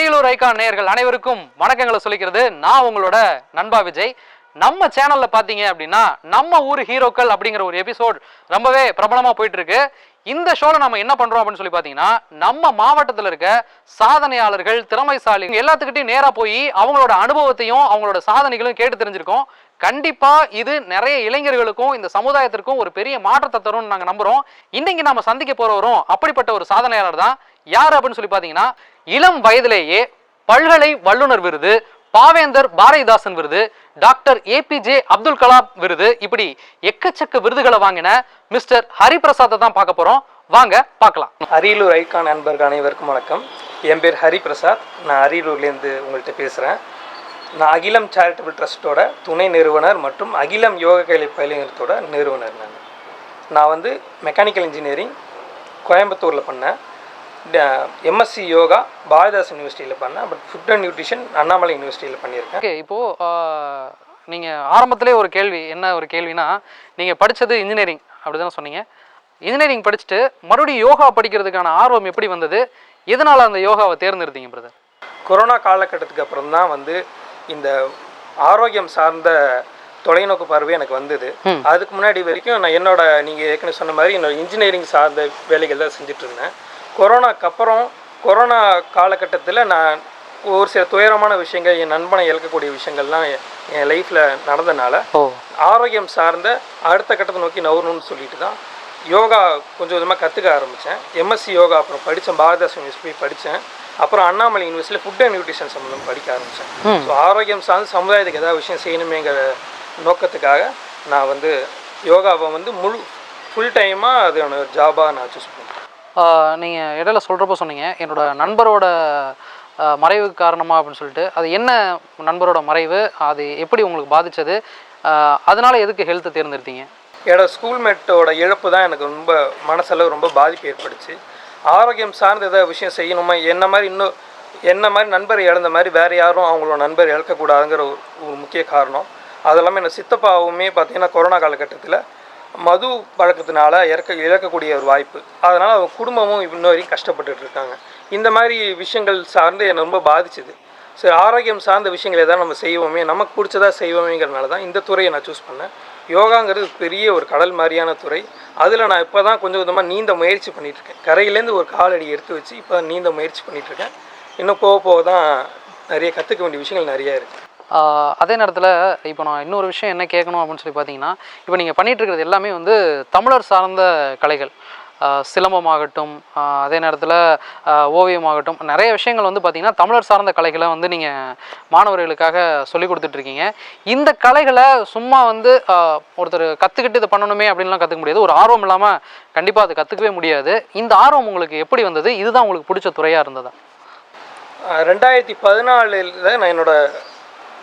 Ariyalur icon நேயர்கள் அனைவருக்கும் வணக்கங்களை சொல்லிக்கிறது. நான் உங்களோட நண்பா விஜய். நம்ம சேனல்ல பாத்தீங்க அப்படின்னா நம்ம ஊர் ஹீரோக்கள் அப்படிங்கிற ஒரு எபிசோட் ரொம்பவே பிரபலமா போயிட்டு இருக்கு இந்த ஷோல நம்ம என்ன பண்றோம் அப்படின்னு சொல்லி பாத்தீங்கன்னா நம்ம மாவட்டத்துல இருக்க சாதனையாளர்கள் திறமைசாலி எல்லாத்துக்கிட்டையும் நேரா போய் அவங்களோட அனுபவத்தையும் அவங்களோட சாதனைகளும் கேட்டு தெரிஞ்சிருக்கோம். கண்டிப்பா இது நிறைய இளைஞர்களுக்கும் இந்த சமுதாயத்திற்கும் ஒரு பெரிய மாற்றத்தை தரும்னு நாங்க நம்புறோம். இன்னைக்கு நாம சந்திக்க போறவரும் அப்படிப்பட்ட ஒரு சாதனையாளர் தான். யார் அப்படின்னு சொல்லி பாத்தீங்கன்னா இளம் வயதிலேயே பல்கலை வல்லுனர் விருது பாவேந்தர் பாரதிதாசன் விருது டாக்டர் ஏபிஜே அப்துல் கலாம் விருது இப்படி எக்கச்சக்க விருதுகளை வாங்கின மிஸ்டர் ஹரிபிரசாத்தை தான் பார்க்க போகிறோம் வாங்க பார்க்கலாம். அரியலூர் ஐகான் நண்பர்கள் அனைவருக்கும் வணக்கம். என் பேர் ஹரிபிரசாத். நான் அரியலூர்லேருந்து உங்கள்கிட்ட பேசுகிறேன் நான் அகிலம் சேரிட்டபிள் ட்ரஸ்ட்டோட துணை நிறுவனர் மற்றும் அகிலம் யோக கலை பயிலகத்தோட நிறுவனர் நான். நான் வந்து மெக்கானிக்கல் இன்ஜினியரிங் கோயம்புத்தூரில் பண்ணேன். எம்எஸ்சி யோகா பாரதிதாசன் யூனிவர்சிட்டியில் பண்ணேன். But food and nutrition Annamalai யூனிவர்சிட்டியில் பண்ணியிருக்கேன். ஓகே இப்போ ஆஹ், நீங்க ஆரம்பத்திலே ஒரு கேள்வி என்ன ஒரு கேள்வினா நீங்க படிச்சது இன்ஜினியரிங் அப்படிதானே சொன்னீங்க. இன்ஜினியரிங் படிச்சுட்டு மறுபடியும் யோகா படிக்கிறதுக்கான ஆர்வம் எப்படி வந்தது? எதனால அந்த யோகாவை தேர்ந்தெடுத்தீங்க பிரதர் கொரோனா காலகட்டத்துக்கு அப்புறம் தான் வந்து இந்த ஆரோக்கியம் சார்ந்த தொலைநோக்கு பார்வை எனக்கு வந்தது. அதுக்கு முன்னாடி வரைக்கும் நான் என்னோட நீங்கள் ஏற்கனவே சொன்ன மாதிரி என்னோட இன்ஜினியரிங் சார்ந்த வேலைகள் தான் செஞ்சுட்டு இருந்தேன். கொரோனாக்கு அப்புறம் கொரோனா காலகட்டத்தில் நான் ஒரு சில துயரமான விஷயங்கள் என் நண்பனை இழக்கக்கூடிய விஷயங்கள்லாம் என்- லைஃப்பில் நடந்தனால ஆரோக்கியம் சார்ந்த அடுத்த கட்டத்தை நோக்கி நகரணும்னு சொல்லிட்டு தான் யோகா கொஞ்சம் கொஞ்சமாக கற்றுக்க ஆரம்பித்தேன் எம்எஸ்சி யோகா அப்புறம் படித்தேன் பாரதாஸ் யூனிவர்சிட்டி படித்தேன் அப்புறம் அண்ணாமலை யூனிவர்சிட்டியில் ஃபுட் அண்ட் நியூட்ரிஷன் சம்மந்தம் படிக்க ஆரம்பித்தேன். ஸோ ஆரோக்கியம் சார்ந்து சமுதாயத்துக்கு ஏதாவது விஷயம் செய்யணுமேங்கிற நோக்கத்துக்காக நான் வந்து யோகாவை வந்து முழு ஃபுல் டைமாக அது ஜாபாக நான் சூஸ் பண்ணேன். நீங்கள் இடையில சொல்கிறப்ப சொன்னீங்க என்னோட நண்பரோட மறைவுக்கு காரணமாக அப்படின்னு சொல்லிட்டு. அது என்ன நண்பரோட மறைவு? அது எப்படி உங்களுக்கு பாதித்தது அதனால் எதுக்கு ஹெல்த்தை தேர்ந்தெடுத்தீங்க? என்னோட ஸ்கூல்மேட்டோட இழப்பு தான் எனக்கு ரொம்ப மனசளவு ரொம்ப பாதிப்பு ஏற்படுச்சு. ஆரோக்கியம் சார்ந்த ஏதாவது விஷயம் செய்யணுமா? என்ன மாதிரி இன்னும் என்ன மாதிரி நண்பர் இழந்த மாதிரி வேறு யாரும் அவங்களோட நண்பர் இழக்கக்கூடாதுங்கிற ஒரு முக்கிய காரணம். அது இல்லாமல் என்ன சித்தப்பாவுமே பார்த்தீங்கன்னா கொரோனா காலகட்டத்தில் மது பழக்கத்தினால இறக்க இழக்கக்கூடிய ஒரு வாய்ப்பு. அதனால் அவங்க குடும்பமும் இன்ன வரைக்கும் கஷ்டப்பட்டுட்டு இருக்காங்க. இந்த மாதிரி விஷயங்கள் சார்ந்து என்னை ரொம்ப பாதிச்சுது. சரி ஆரோக்கியம் சார்ந்த விஷயங்களை தான் நம்ம செய்வோமே நமக்கு பிடிச்சதாக செய்வோமேங்கிறனால தான் இந்த துறையை நான் சூஸ் பண்ணேன். யோகாங்கிறது பெரிய ஒரு கடல் மாதிரியான துறை. அதில் நான் இப்போ தான் கொஞ்சம் கொஞ்சமாக நீந்த முயற்சி பண்ணிகிட்ருக்கேன் கரையிலேருந்து ஒரு காலடி எடுத்து வச்சு இப்போ தான் நீந்த முயற்சி பண்ணிகிட்ருக்கேன் இருக்கேன் இன்னும் போக போக தான் நிறைய கற்றுக்க வேண்டிய விஷயங்கள் நிறையா இருக்குது அதே நேரத்தில் இப்போ நான் இன்னொரு விஷயம் என்ன கேட்கணும் அப்படின்னு சொல்லி பார்த்தீங்கன்னா இப்போ நீங்கள் பண்ணிட்டு இருக்கிறது எல்லாமே வந்து தமிழர் சார்ந்த கலைகள். சிலம்பமாகட்டும் அதே நேரத்தில் ஓவியமாகட்டும் நிறைய விஷயங்கள் வந்து பார்த்திங்கன்னா தமிழர் சார்ந்த கலைகளை வந்து நீங்கள் மாணவர்களுக்காக சொல்லிக் கொடுத்துட்ருக்கீங்க இந்த கலைகளை சும்மா வந்து ஒருத்தர் கற்றுக்கிட்டு இதை பண்ணணுமே அப்படின்லாம் கற்றுக்க முடியாது. ஒரு ஆர்வம் இல்லாமல் கண்டிப்பாக அதை கற்றுக்கவே முடியாது. இந்த ஆர்வம் உங்களுக்கு எப்படி வந்தது? இதுதான் உங்களுக்கு பிடிச்ச துறையாக இருந்ததா? ரெண்டாயிரத்தி பதினாலில் தான் நான் என்னோடய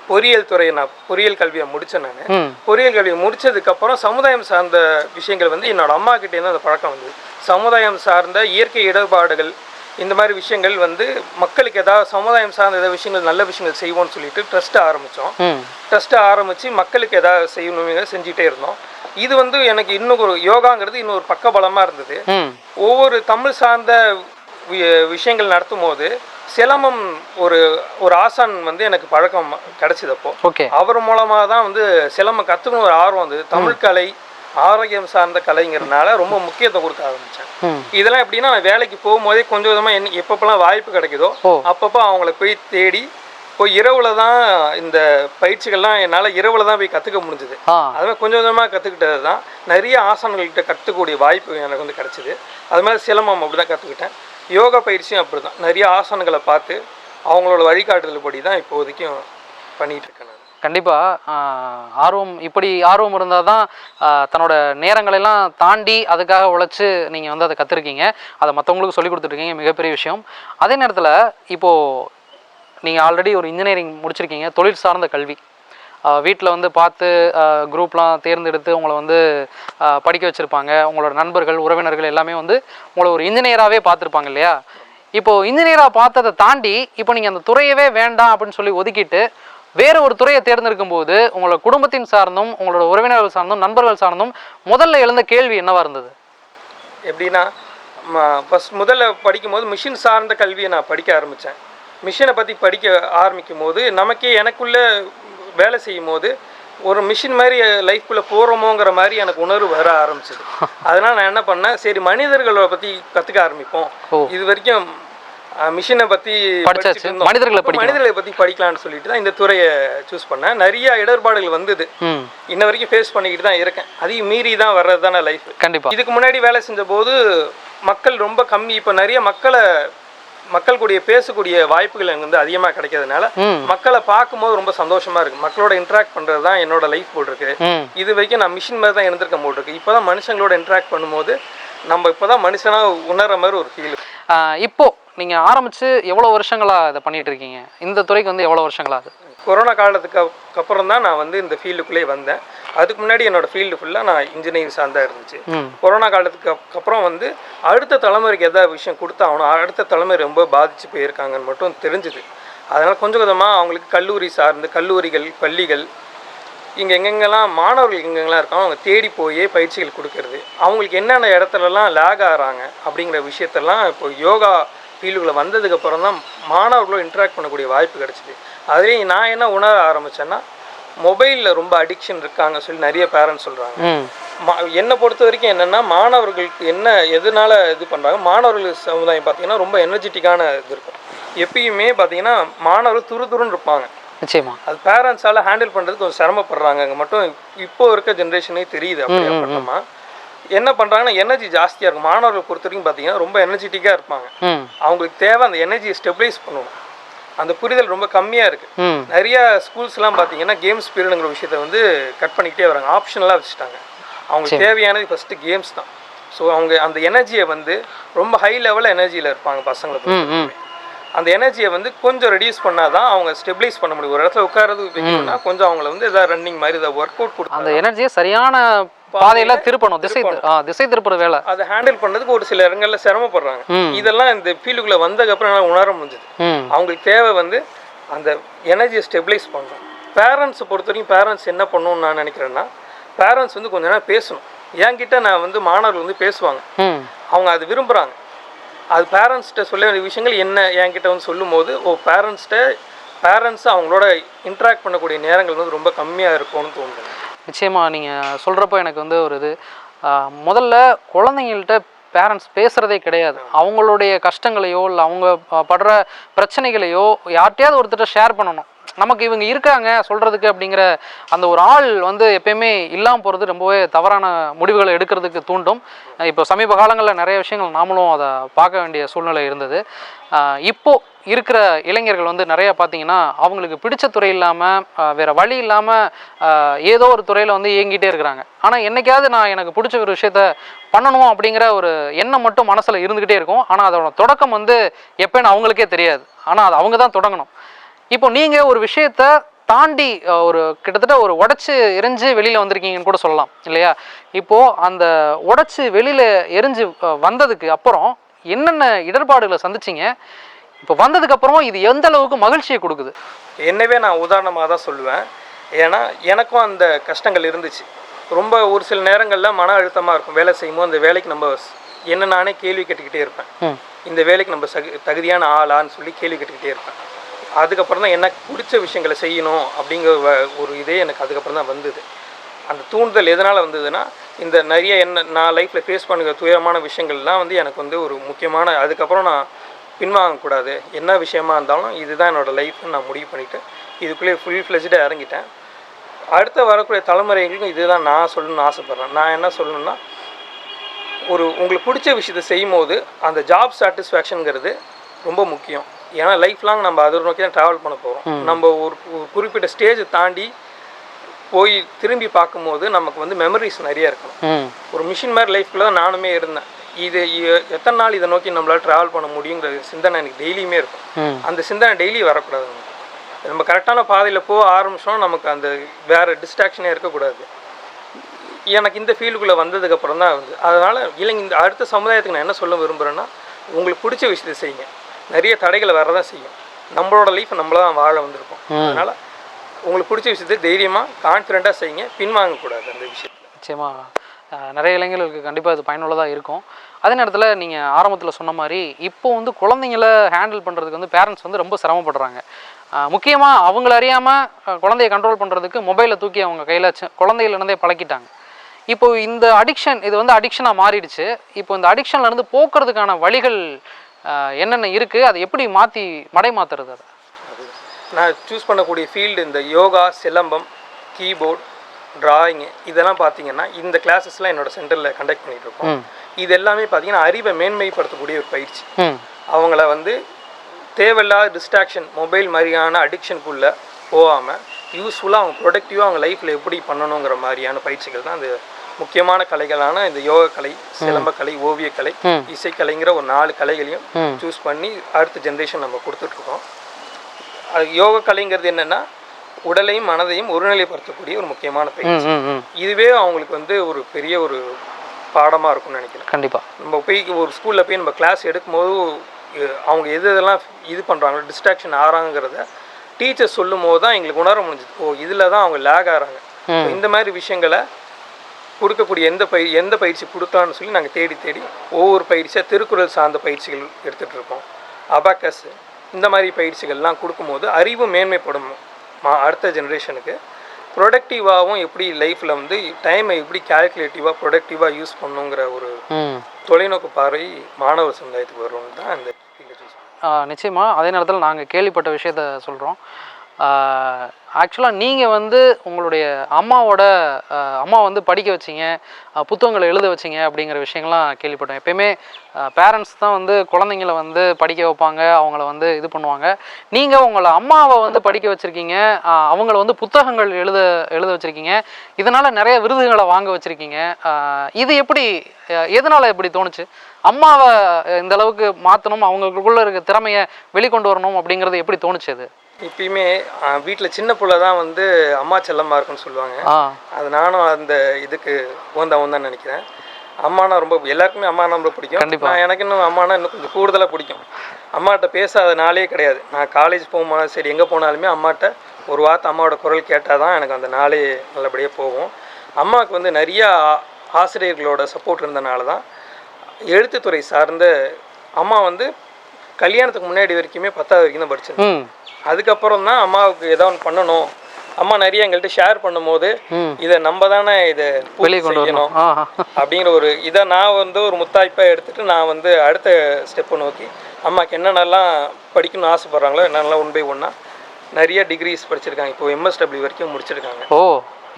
பொறியியல் துறையை நான் பொறியியல் கல்வியை முடித்தேன் நான். பொறியியல் கல்வி முடிச்சதுக்கப்புறம் சமுதாயம் சார்ந்த விஷயங்கள் வந்து என்னோட அம்மா கிட்டேருந்து அந்த பழக்கம் வந்தது. சமுதாயம் சார்ந்த இயற்கை இடர்பாடுகள் இந்த மாதிரி விஷயங்கள் வந்து மக்களுக்கு ஏதாவது சமுதாயம் சார்ந்த ஏதாவது விஷயங்கள் நல்ல விஷயங்கள் செய்வோம்னு சொல்லிட்டு ட்ரஸ்ட்டை ஆரம்பித்தோம் ட்ரஸ்ட்டை ஆரம்பித்து மக்களுக்கு ஏதாவது செய்யணுமே செஞ்சுட்டே இருந்தோம். இது வந்து எனக்கு இன்னும் ஒரு யோகாங்கிறது இன்னும் ஒரு பக்கபலமாக இருந்தது ஒவ்வொரு தமிழ் சார்ந்த விஷயங்கள் நடத்தும் போது சிலம்பம் ஒரு ஒரு ஆசான் வந்து எனக்கு பழக்கம் கிடைச்சது அப்போ ஓகே. அவர் மூலமாக தான் வந்து சிலம்பம் கற்றுக்கணும் ஒரு ஆர்வம் வந்து தமிழ் கலை ஆரோக்கியம் சார்ந்த கலைங்கிறதுனால ரொம்ப முக்கியத்துவம் கொடுக்க ஆரம்பித்தேன் இதெல்லாம் எப்படின்னா நான் வேலைக்கு போகும்போதே கொஞ்சம் கொஞ்சமாக என்ன எப்பப்பெல்லாம் வாய்ப்பு கிடைக்குதோ. அப்பப்போ அவங்கள போய் தேடி போய் இரவுல தான் இந்த பயிற்சிகள்லாம் என்னால் இரவுல தான் போய் கற்றுக்க முடிஞ்சுது. அதுமாதிரி கொஞ்சம் கொஞ்சமாக கற்றுக்கிட்டது தான் நிறைய ஆசனங்கள்கிட்ட கற்றுக்கக்கூடிய வாய்ப்பு எனக்கு வந்து கிடச்சிது. அது மாதிரி சிலம்பம் அப்படி தான் கற்றுக்கிட்டேன் யோகா பயிற்சியும் அப்படி தான் நிறைய ஆசனங்களை பார்த்து அவங்களோட வழிகாட்டுதல் படி தான் இப்போதைக்கும் பண்ணிகிட்டு இருக்கேன் நான். கண்டிப்பாக ஆர்வம் இப்படி ஆர்வம் இருந்தால் தான் தன்னோட நேரங்களெல்லாம் தாண்டி அதுக்காக உழைச்சி நீங்கள் வந்து அதை கற்றுருக்கீங்க அதை மற்றவங்களுக்கு சொல்லி கொடுத்துட்ருக்கீங்க மிகப்பெரிய விஷயம். அதே நேரத்தில் இப்போது நீங்கள் ஆல்ரெடி ஒரு இன்ஜினியரிங் முடிச்சிருக்கீங்க தொழில் சார்ந்த கல்வி. வீட்டில் வந்து பார்த்து குரூப்லாம் தேர்ந்தெடுத்து உங்களை வந்து படிக்க வச்சுருப்பாங்க. உங்களோட நண்பர்கள் உறவினர்கள் எல்லாமே வந்து உங்களை ஒரு இன்ஜினியராகவே பார்த்துருப்பாங்க இல்லையா? இப்போது இன்ஜினியராக பார்த்ததை தாண்டி இப்போ நீங்கள் அந்த துறையவே வேண்டாம் அப்படின்னு சொல்லி ஒதுக்கிட்டு வேற ஒரு துறையை தேர்ந்தெடுக்கும் போது உங்களோட குடும்பத்தின் சார்ந்தும் உங்களோட உறவினர்கள் சார்ந்தும் நண்பர்கள் சார்ந்தும் முதல்ல எழுந்த கேள்வி என்னவாக இருந்தது? எப்படின்னா ஃபஸ்ட் முதல்ல படிக்கும்போது மிஷின் சார்ந்த கல்வியை நான் படிக்க ஆரம்பித்தேன் மிஷினை பற்றி படிக்க ஆரம்பிக்கும் போது நமக்கே எனக்குள்ளே வேலை செய்யும் போது ஒரு மிஷின் மாதிரி லைஃப்குள்ளே போகிறோமோங்கிற மாதிரி எனக்கு உணர்வு வர ஆரம்பிச்சது. அதனால் நான் என்ன பண்ணேன் சரி மனிதர்களை பற்றி கற்றுக்க ஆரம்பிப்போம். இது வரைக்கும் மிஷினை பற்றி படிச்சாச்சு. மனிதர்களை படிக்கணும். மனிதர்களை பற்றி படிக்கலாம்னு சொல்லிட்டு தான் இந்த துறையை சூஸ் பண்ணேன். நிறைய இடர்பாடுகள் வந்தது. இன்ன வரைக்கும் ஃபேஸ் பண்ணிக்கிட்டு தான் இருக்கேன். அதையும் மீறி தான் வர்றது தானே லைஃப் கண்டிப்பா. இதுக்கு முன்னாடி வேலை செஞ்ச போது மக்கள் ரொம்ப கம்மி. இப்போ நிறைய மக்களை மக்கள் கூடிய பேசக்கூடிய வாய்ப்புகள் எனக்கு வந்து அதிகமாக கிடைக்கிறதுனால மக்களை பார்க்கும்போது ரொம்ப சந்தோஷமா இருக்கு. மக்களோட இன்ட்ராக்ட் பண்றது தான் என்னோட லைஃப் போல் இருக்கு. இது வரைக்கும் நான் மிஷின் மாதிரி தான் இருந்திருக்க போல் இருக்கு. இப்போ தான் மனுஷங்களோட இன்ட்ராக்ட் பண்ணும்போது நம்ம இப்போ தான் மனுஷனாக உணர்ற மாதிரி ஒரு ஃபீல் இப்போ நீங்க ஆரம்பிச்சு எவ்வளவு வருஷங்களா இதை பண்ணிட்டு இருக்கீங்க? இந்த துறைக்கு வந்து எவ்வளவு வருஷங்களா அது? கொரோனா காலத்துக்கு அப்~ அப்புறம் தான் நான் வந்து இந்த ஃபீல்டுக்குள்ளே வந்தேன். அதுக்கு முன்னாடி என்னோட ஃபீல்டு ஃபுல்லாக நான் இன்ஜினியரிங் சார்ந்தா இருந்துச்சு. கொரோனா காலத்துக்கு அப்~ அப்புறம் வந்து அடுத்த தலைமுறைக்கு எதாவது விஷயம் கொடுத்தாகணும் அடுத்த தலைமுறை ரொம்ப பாதிச்சு போயிருக்காங்கன்னு மட்டும் தெரிஞ்சுது. அதனால் கொஞ்சம் கொஞ்சமாக அவங்களுக்கு கல்லூரி சார்ந்து கல்லூரிகள் பள்ளிகள் இங்கே எங்கெங்கெல்லாம் மாணவர்கள் எங்கெங்கெல்லாம் இருக்காங்க அவங்க தேடி போய் பயிற்சிகள் கொடுக்கறது. அவங்களுக்கு என்னென்ன இடத்துலலாம் லேக் ஆகிறாங்க அப்படிங்கிற விஷயத்தெல்லாம் இப்போ யோகா ஃபீல்டுக்குள்ளே வந்ததுக்கப்புறம் தான் மாணவர்களும் இன்ட்ராக்ட் பண்ணக்கூடிய வாய்ப்பு கிடச்சிது. அதுலேயும் நான் என்ன உணர ஆரம்பித்தேன்னா மொபைலில் ரொம்ப அடிக்ஷன் இருக்காங்க சொல்லி நிறைய பேரண்ட்ஸ் சொல்கிறாங்க என்னை பொறுத்த வரைக்கும் என்னென்னா மாணவர்களுக்கு என்ன எதனால இது பண்ணுறாங்க மாணவர்கள் சமுதாயம் பார்த்தீங்கன்னா ரொம்ப எனர்ஜெட்டிக்கான இது இருக்கும். எப்பயுமே பார்த்தீங்கன்னா மாணவர்கள் துரு துருன்னு இருப்பாங்க. நிச்சயமா. அது பேரண்ட்ஸால் ஹேண்டில் பண்ணுறதுக்கு கொஞ்சம் சிரமப்படுறாங்க. அங்கே மட்டும் இப்போ இருக்க ஜென்ரேஷனே தெரியுது. அப்படியே பண்ணமா என்ன பண்ணுறாங்கன்னா எனர்ஜி ஜாஸ்தியாக இருக்கும். மாணவர்கள் பொறுத்த வரைக்கும் பார்த்தீங்கன்னா ரொம்ப எனர்ஜெட்டிக்காக இருப்பாங்க. அவங்களுக்கு தேவை அந்த எனர்ஜியை ஸ்டெபிளைஸ் பண்ணணும். அந்த புரிதல் ரொம்ப கம்மியாக இருக்குது நிறைய ஸ்கூல்ஸ்லாம் பார்த்தீங்கன்னா கேம்ஸ் பீரியடுங்கிற விஷயத்த வந்து கட் பண்ணிக்கிட்டே வராங்க. ஆப்ஷனலாக வச்சுட்டாங்க. அவங்களுக்கு தேவையானது ஃபஸ்ட்டு கேம்ஸ் தான். ஸோ அவங்க அந்த எனர்ஜியை வந்து ரொம்ப ஹை லெவலில் எனர்ஜியில் இருப்பாங்க பசங்களை அந்த எனர்ஜியை வந்து கொஞ்சம் ரெடியூஸ் பண்ணால் தான் அவங்க ஸ்டெபிளைஸ் பண்ண முடியும். ஒரு இடத்துல உட்காரது கொஞ்சம் அவங்கள வந்து எதாவது ரன்னிங் மாதிரி எதாவது ஒர்க் அவுட் கொடுத்து அந்த எனர்ஜியை சரியான பாதையில திருப்பணும் திசை திசை திருப்புற வேலை. அதை ஹேண்டில் பண்ணுறதுக்கு ஒரு சில இடங்கள்ல சிரமப்படுறாங்க. இதெல்லாம் இந்த ஃபீல்டுக்குள்ளே வந்ததுக்கப்புறம் என்னால் உணர முடிஞ்சுது. அவங்களுக்கு தேவை வந்து அந்த எனர்ஜியை ஸ்டெபிளைஸ் பண்ணணும். பேரண்ட்ஸை பொறுத்த வரைக்கும் பேரண்ட்ஸ் என்ன பண்ணணும்னு நான் நினைக்கிறேன்னா பேரண்ட்ஸ் வந்து கொஞ்ச நேரம் பேசணும். என்கிட்ட நான் வந்து மாணவர்கள் வந்து பேசுவாங்க. அவங்க அது விரும்புகிறாங்க அது பேரண்ட்ஸ்கிட்ட சொல்ல வேண்டிய விஷயங்கள் என்ன என்கிட்ட வந்து சொல்லும்போது ஓ பேரண்ட்ஸ்கிட்ட பேரண்ட்ஸ் அவங்களோட இன்ட்ராக்ட் பண்ணக்கூடிய நேரங்கள் வந்து ரொம்ப கம்மியாக இருக்கும்னு தோணுது. நிச்சயமாக நீங்கள் சொல்கிறப்போ எனக்கு வந்து ஒரு இது. முதல்ல குழந்தைங்கள்ட்ட பேரண்ட்ஸ் பேசுகிறதே கிடையாது. அவங்களுடைய கஷ்டங்களையோ இல்லை அவங்க படுற பிரச்சனைகளையோ யார்கிட்டயாவது ஒருத்தர் ஷேர் பண்ணணும். நமக்கு இவங்க இருக்காங்க சொல்கிறதுக்கு அப்படிங்கிற அந்த ஒரு ஆள் வந்து எப்பயுமே இல்லாமல் போகிறது ரொம்பவே தவறான முடிவுகளை எடுக்கிறதுக்கு தூண்டும். இப்போ சமீப காலங்களில் நிறைய விஷயங்கள் நாமளும் அதை பார்க்க வேண்டிய சூழ்நிலை இருந்தது. இப்போது இருக்கிற இளைஞர்கள் வந்து நிறையா பார்த்தீங்கன்னா அவங்களுக்கு பிடிச்ச துறை இல்லாமல் வேறு வழி இல்லாமல் ஏதோ ஒரு துறையில் வந்து இயங்கிட்டே இருக்கிறாங்க. ஆனால் என்னைக்காவது நான் எனக்கு பிடிச்ச ஒரு விஷயத்த பண்ணணும் அப்படிங்கிற ஒரு எண்ணம் மட்டும் மனசில் இருந்துக்கிட்டே இருக்கும். ஆனால் அதோட தொடக்கம் வந்து எப்போன்னு அவங்களுக்கே தெரியாது. ஆனால் அது அவங்க தான் தொடங்கணும். இப்போ நீங்கள் ஒரு விஷயத்த தாண்டி ஒரு கிட்டத்தட்ட ஒரு உடச்சி எரிஞ்சு வெளியில் வந்திருக்கீங்கன்னு கூட சொல்லலாம் இல்லையா? இப்போது அந்த உடச்சி வெளியில் எரிஞ்சு வந்ததுக்கு அப்புறம் என்னென்ன இடர்பாடுகளை சந்திச்சீங்க? இப்போ வந்ததுக்கு அப்புறம் இது எந்த அளவுக்கு மகிழ்ச்சியை கொடுக்குது? என்னவே நான் உதாரணமாக தான் சொல்லுவேன். ஏன்னா எனக்கும் அந்த கஷ்டங்கள் இருந்துச்சு. ரொம்ப ஒரு சில நேரங்களில் மன அழுத்தமாக இருக்கும். வேலை செய்யும்போது அந்த வேலைக்கு நம்ம என்ன நானே கேள்வி கேட்டுக்கிட்டே இருப்பேன். இந்த வேலைக்கு நம்ம சகு தகுதியான ஆளான்னு சொல்லி கேள்வி கேட்டுக்கிட்டே இருப்பேன். அதுக்கப்புறம் தான் எனக்கு பிடிச்ச விஷயங்களை செய்யணும் அப்படிங்கிற ஒரு இதே எனக்கு அதுக்கப்புறம் தான் வந்தது. அந்த தூண்டுதல் எதனால் வந்ததுன்னா இந்த நிறைய என்ன நான் லைஃப்பில் ஃபேஸ் பண்ணுற துயரமான விஷயங்கள்லாம் வந்து எனக்கு வந்து ஒரு முக்கியமான அதுக்கப்புறம் நான் பின்வாங்கக்கூடாது. என்ன விஷயமா இருந்தாலும் இதுதான் என்னோட லைஃப்னு நான் முடிவு பண்ணிவிட்டு இதுக்குள்ளே ஃபுல் ஃப்ளெஜ்டாக இறங்கிட்டேன். அடுத்த வரக்கூடிய தலைமுறைகளுக்கும் இதுதான் நான் சொல்லணும்னு ஆசைப்பட்றேன். நான் என்ன சொல்லணும்னா ஒரு உங்களுக்கு பிடிச்ச விஷயத்தை செய்யும் போது அந்த ஜாப் சாட்டிஸ்ஃபேக்ஷனுங்கிறது ரொம்ப முக்கியம். ஏன்னா லைஃப் லாங் நம்ம அதை நோக்கி தான் ட்ராவல் பண்ண போகிறோம் நம்ம ஒரு குறிப்பிட்ட ஸ்டேஜ் தாண்டி போய் திரும்பி பார்க்கும்போது நமக்கு வந்து மெமரிஸ் நிறைய இருக்கணும். ஒரு மிஷின் மாதிரி லைஃப்குள்ள தான் நானுமே இருந்தேன். இது எத்தனை நாள் இதை நோக்கி நம்மளால் ட்ராவல் பண்ண முடியுங்கிற சிந்தனை எனக்கு டெய்லியுமே இருக்கும். அந்த சிந்தனை டெய்லி வரக்கூடாது. நம்ம கரெக்டான பாதையில் போக ஆரம்பிச்சோம் நமக்கு அந்த வேறு டிஸ்ட்ராக்ஷனே இருக்கக்கூடாது. எனக்கு இந்த ஃபீல்டுக்குள்ளே வந்ததுக்கப்புறம் தான் வந்து அதனால் இல்லைங்க இந்த அடுத்த சமுதாயத்துக்கு நான் என்ன சொல்ல விரும்புகிறேன்னா உங்களுக்கு பிடிச்ச விஷயத்தை செய்யுங்க. நிறைய தடைகள் வரதான் செய்யும். நம்மளோட லைஃப்பை நம்மள தான் வாழ வந்திருக்கோம். அதனால் உங்களுக்கு பிடிச்ச விஷயத்தை தைரியமாக கான்ஃபிடெண்ட்டாக செய்யுங்க. பின்வாங்கக்கூடாது அந்த விஷயத்தில். நிச்சயமா. அஹ் நிறைய இளைஞர்களுக்கு கண்டிப்பாக இது பயனுள்ளதாக இருக்கும். அதே நேரத்தில் நீங்கள் ஆரம்பத்தில் சொன்ன மாதிரி இப்போ வந்து குழந்தைங்கள ஹேண்டில் பண்ணுறதுக்கு வந்து பேரண்ட்ஸ் வந்து ரொம்ப சிரமப்படுறாங்க. முக்கியமாக அவங்கள அறியாமல் குழந்தைய கண்ட்ரோல் பண்ணுறதுக்கு மொபைலை தூக்கி அவங்க கையில் குழந்தையிலேருந்தே பழக்கிட்டாங்க. இப்போ இந்த அடிக்ஷன் இது வந்து அடிக்ஷனாக மாறிடுச்சு. இப்போ இந்த அடிக்ஷன்லேருந்து போக்குறதுக்கான வழிகள் என்னென்ன இருக்குது அதை எப்படி மாற்றி மடை மாற்றுறது அதை? நான் சூஸ் பண்ணக்கூடிய ஃபீல்டு இந்த யோகா சிலம்பம் கீபோர்ட் டிராயிங்கு இதெல்லாம் பார்த்தீங்கன்னா இந்த கிளாஸஸ்லாம் என்னோட சென்டரில் கண்டக்ட் பண்ணிட்டு இருக்கோம். இது எல்லாமே பார்த்தீங்கன்னா அறிவை மேன்மைப்படுத்தக்கூடிய ஒரு பயிற்சி அவங்கள வந்து தேவையில்லாத டிஸ்ட்ராக்ஷன் மொபைல் மாதிரியான அடிக்ஷனுக்குள்ளே போகாமல் யூஸ்ஃபுல்லாக அவங்க ப்ரொடக்டிவாக அவங்க லைஃப்பில் எப்படி பண்ணணுங்கிற மாதிரியான பயிற்சிகள் தான் அந்த முக்கியமான கலைகளான இந்த யோக கலை சிலம்பக்கலை ஓவியக்கலை. இசைக்கலைங்கிற ஒரு நாலு கலைகளையும். சூஸ் பண்ணி அடுத்த ஜென்ரேஷன் நம்ம கொடுத்துட்ருக்கோம் அது யோக கலைங்கிறது என்னென்னா உடலையும் மனதையும் ஒருநிலைப்படுத்தக்கூடிய ஒரு முக்கியமான பயிற்சி இதுவே அவங்களுக்கு வந்து ஒரு பெரிய ஒரு பாடமாக இருக்கும்னு நினைக்கிறேன். கண்டிப்பாக நம்ம போய் ஒரு ஸ்கூலில் போய் நம்ம கிளாஸ் எடுக்கும்போது அவங்க எது இதெல்லாம் இது பண்ணுறாங்க டிஸ்ட்ராக்ஷன் ஆகிறாங்கிறத டீச்சர் சொல்லும் போது தான் எங்களுக்கு உணர முடிஞ்சுது. ஓ இதில் தான் அவங்க லேக் ஆகிறாங்க. இந்த மாதிரி விஷயங்களை கொடுக்கக்கூடிய எந்த பயிர் எந்த பயிற்சி கொடுக்கலாம்னு சொல்லி நாங்கள் தேடி தேடி ஒவ்வொரு பயிற்சியாக திருக்குறள் சார்ந்த பயிற்சிகள் எடுத்துகிட்டு இருக்கோம். அபாக்கஸ் இந்த மாதிரி பயிற்சிகள்லாம் கொடுக்கும்போது அறிவு மேன்மைப்படும். மா- அடுத்த ஜென்ரேஷனுக்கு ப்ரொடக்டிவாகவும் எப்படி லைஃப்பில் வந்து டைமை எப்படி கால்குலேட்டிவாக ப்ரொடக்டிவாக யூஸ் பண்ணுங்கிற ஒரு தொலைநோக்கு பார்வை மாணவர் சமுதாயத்துக்கு வரும்னு தான் இந்த. நிச்சயமாக அதே நேரத்தில் நாங்கள் கேள்விப்பட்ட விஷயத்த சொல்கிறோம் ஆக்சுவலாக நீங்கள் வந்து உங்களுடைய அம்மாவோட அம்மா வந்து படிக்க வச்சிங்க புத்தகங்களை எழுத வச்சிங்க அப்படிங்கிற விஷயங்கள்லாம் கேள்விப்பட்டேன். எப்பயுமே பேரண்ட்ஸ் தான் வந்து குழந்தைங்கள வந்து படிக்க வைப்பாங்க அவங்கள வந்து இது பண்ணுவாங்க. நீங்கள் உங்களை அம்மாவை வந்து படிக்க வச்சுருக்கீங்க அவங்கள வந்து புத்தகங்கள் எழுத எழுத வச்சுருக்கீங்க. இதனால் நிறைய விருதுகளை வாங்க வச்சுருக்கீங்க. இது எப்படி எதனால் எப்படி தோணுச்சு? அம்மாவை இந்த அளவுக்கு மாற்றணும் அவங்களுக்குள்ள இருக்க திறமையை வெளிக்கொண்டு வரணும் அப்படிங்கிறது எப்படி தோணுச்சு அது? இப்பயுமே வீட்டில் சின்ன புள்ள தான் வந்து அம்மா செல்லம்மா இருக்குன்னு சொல்லுவாங்க. அது நானும் அந்த இதுக்கு உகந்தவன் தான் நினைக்கிறேன். அம்மானா ரொம்ப எல்லாருக்குமே அம்மானா ரொம்ப பிடிக்கும். கண்டிப்பா. நான் எனக்கு இன்னும் அம்மானா இன்னும் கொஞ்சம் கூடுதலாக பிடிக்கும். அம்மாட்ட பேசாத நாளே கிடையாது. நான் காலேஜ் போகும்போது சரி எங்கே போனாலுமே அம்மாட்ட ஒரு வார்த்தை அம்மாவோட குரல் கேட்டால் தான் எனக்கு அந்த நாளே நல்லபடியாக போகும். அம்மாவுக்கு வந்து நிறைய ஆசிரியர்களோட சப்போர்ட் இருந்தனால தான் எழுத்துத்துறை சார்ந்த அம்மா வந்து கல்யாணத்துக்கு முன்னாடி வரைக்குமே பத்தாவது வரைக்கும் தான் படிச்சிருந்தேன். ம். அதுக்கப்புறம் தான் அம்மாவுக்கு ஏதோ ஒன்று பண்ணணும். அம்மா நிறைய எங்கள்கிட்ட ஷேர் பண்ணும்போது இதை நம்ம தானே இதை வெளியே கொண்டு வரணும். அப்படிங்கிற ஒரு இதை நான் வந்து ஒரு முத்தாய்ப்பாக எடுத்துட்டு நான் வந்து அடுத்த ஸ்டெப்பை நோக்கி அம்மாக்கு என்னென்னலாம் படிக்கணும்னு ஆசைப்பட்றாங்களோ என்னென்னலாம் ஒன் பை ஒன்னாக நிறைய டிகிரிஸ் படிச்சிருக்காங்க. இப்போ எம்எஸ்டபிள்யூ வரைக்கும் முடிச்சிருக்காங்க. ஓ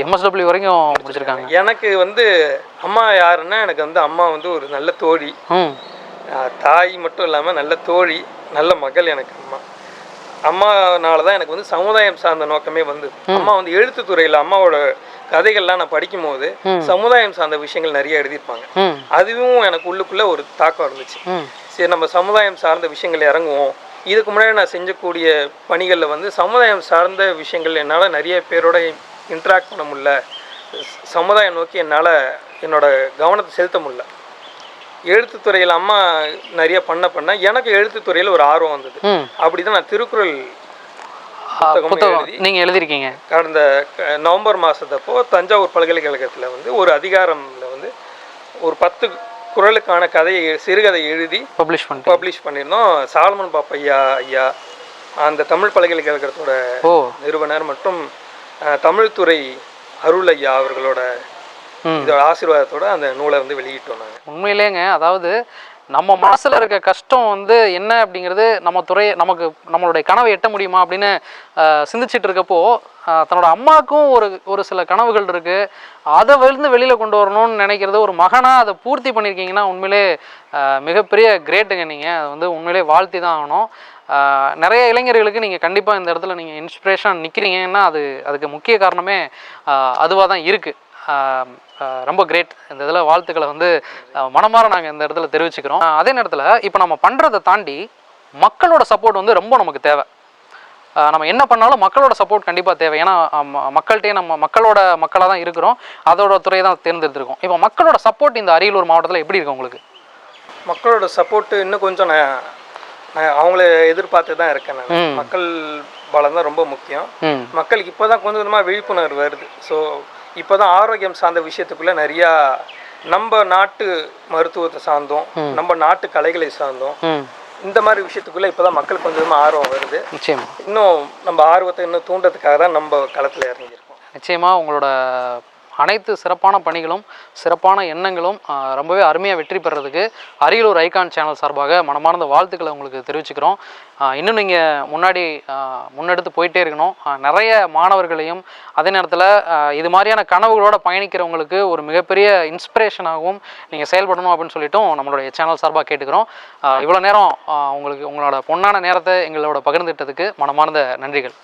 எம்எஸ்டபிள்யூ வரைக்கும் முடிச்சிருக்காங்க. எனக்கு வந்து அம்மா யாருன்னா எனக்கு வந்து அம்மா வந்து ஒரு நல்ல தோழி. தாய் மட்டும் இல்லாமல் நல்ல தோழி நல்ல மகள் எனக்கு அம்மா. அம்மானால தான் எனக்கு வந்து சமுதாயம் சார்ந்த நோக்கமே வந்து அம்மா வந்து எழுத்துத்துறையில் அம்மாவோட கதைகள்லாம் நான் படிக்கும்போது சமுதாயம் சார்ந்த விஷயங்கள் நிறைய எழுதியிருப்பாங்க. அதுவும் எனக்கு உள்ளுக்குள்ளே ஒரு தாக்கம் இருந்துச்சு. சரி நம்ம சமுதாயம் சார்ந்த விஷயங்கள் இறங்குவோம். இதுக்கு முன்னாடி நான் செஞ்சக்கூடிய பணிகளில் வந்து சமுதாயம் சார்ந்த விஷயங்கள் என்னால் நிறைய பேரோட இன்ட்ராக்ட் பண்ண முடியல. சமுதாயம் நோக்கி என்னால் என்னோட கவனத்தை செலுத்த முடியல. எழுத்துத்துறையில் அம்மா நிறைய பண்ண பண்ண எனக்கு எழுத்துத்துறையில் ஒரு ஆர்வம் வந்தது. அப்படி தான் நான் திருக்குறள் புத்தகம் எழுதி நீங்கள் எழுதிருக்கீங்க கடந்த நவம்பர் மாதத்தப்போ தஞ்சாவூர் பல்கலைக்கழகத்தில் வந்து ஒரு அதிகாரம்ல வந்து ஒரு பத்து குறளுக்கான கதையை சிறுகதை எழுதி பப்ளிஷ் பண்ணிட்டு பப்ளிஷ் பண்ணியிருந்தோம். சாலமன் பாப்பையா ஐயா அந்த தமிழ் பல்கலைக்கழகத்தோட நிறுவனர் மற்றும் தமிழ்துறை அருள் ஐயா அவர்களோட இதோட ஆசீர்வாதத்தோட அந்த நூலை வந்து வெளியிட்டோம் நாங்கள் உண்மையிலேங்க அதாவது நம்ம மனசுல இருக்க கஷ்டம் வந்து என்ன அப்படிங்கிறது நம்ம துறையை நமக்கு நம்மளுடைய கனவை எட்ட முடியுமா அப்படின்னு சிந்திச்சிட்டு இருக்கப்போ தன்னோட அம்மாவுக்கும் ஒரு ஒரு சில கனவுகள் இருக்கு. அதை விழுந்து வெளியில கொண்டு வரணும்னு நினைக்கிறது ஒரு மகனா அதை பூர்த்தி பண்ணியிருக்கீங்கன்னா உண்மையிலே மிகப்பெரிய கிரேட்டுங்க நீங்க. அது வந்து உண்மையிலே வாழ்த்தி தான் ஆகணும். நிறைய இளைஞர்களுக்கு நீங்கள் கண்டிப்பாக இந்த இடத்துல நீங்கள் இன்ஸ்பிரேஷன் நிற்கிறீங்கன்னா அது அதுக்கு முக்கிய காரணமே அதுவாக தான் இருக்குது ரொம்ப கிரேட் இந்த இதில் வாழ்த்துக்களை வந்து ஆஹ் மனமார நாங்கள் இந்த இடத்துல தெரிவிச்சுக்கிறோம். அதே நேரத்தில் இப்போ நம்ம பண்ணுறதை தாண்டி மக்களோட சப்போர்ட் வந்து ரொம்ப நமக்கு தேவை. நம்ம என்ன பண்ணாலும் மக்களோட சப்போர்ட் கண்டிப்பாக தேவை. ஏன்னா ஆமா, மக்கள்கிட்டயே நம்ம மக்களோட மக்களாக தான் இருக்கிறோம். அதோட துறையை தான் தேர்ந்தெடுத்திருக்கோம். இப்போ மக்களோட சப்போர்ட் இந்த அரியலூர் மாவட்டத்தில் எப்படி இருக்கு உங்களுக்கு? மக்களோட சப்போர்ட்டு இன்னும் கொஞ்சம் நான் அவங்கள எதிர்பார்த்து தான் இருக்கேன் நான். மக்கள் பலம் தான் ரொம்ப முக்கியம். மக்களுக்கு இப்போ தான் கொஞ்சம் கொஞ்சமாக விழிப்புணர்வு வருது. ஸோ இப்போ தான் ஆரோக்கியம் சார்ந்த விஷயத்துக்குள்ளே நிறையா நம்ம நாட்டு மருத்துவத்தை சார்ந்தோம் நம்ம நாட்டு கலைகளை சார்ந்தோம். இந்த மாதிரி விஷயத்துக்குள்ளே இப்போ தான் மக்களுக்கு கொஞ்சமாக ஆர்வம் வருது. நிச்சயமா. இன்னும் நம்ம ஆர்வத்தை இன்னும் தூண்டதுக்காக தான் நம்ம களத்தில் இறங்கியிருக்கோம். நிச்சயமா உங்களோட அனைத்து சிறப்பான பணிகளும் சிறப்பான எண்ணங்களும் ரொம்பவே அருமையாக வெற்றி பெறதுக்கு அரியலூர் ஐகான் சேனல் சார்பாக மனமார்ந்த வாழ்த்துக்களை உங்களுக்கு தெரிவிச்சுக்கிறோம். இன்னும் நீங்கள் முன்னாடி முன்னெடுத்து போயிட்டே இருக்கணும். நிறைய மாணவர்களையும் அதே நேரத்தில் இது மாதிரியான கனவுகளோட பயணிக்கிறவங்களுக்கு ஒரு மிகப்பெரிய இன்ஸ்பிரேஷனாகவும் நீங்கள் செயல்படணும் அப்படின்னு சொல்லிட்டும் நம்மளுடைய சேனல் சார்பாக கேட்டுக்கிறோம். இவ்வளோ நேரம் உங்களுக்கு உங்களோட பொன்னான நேரத்தை எங்களோட பகிர்ந்துட்டதுக்கு மனமார்ந்த நன்றிகள்.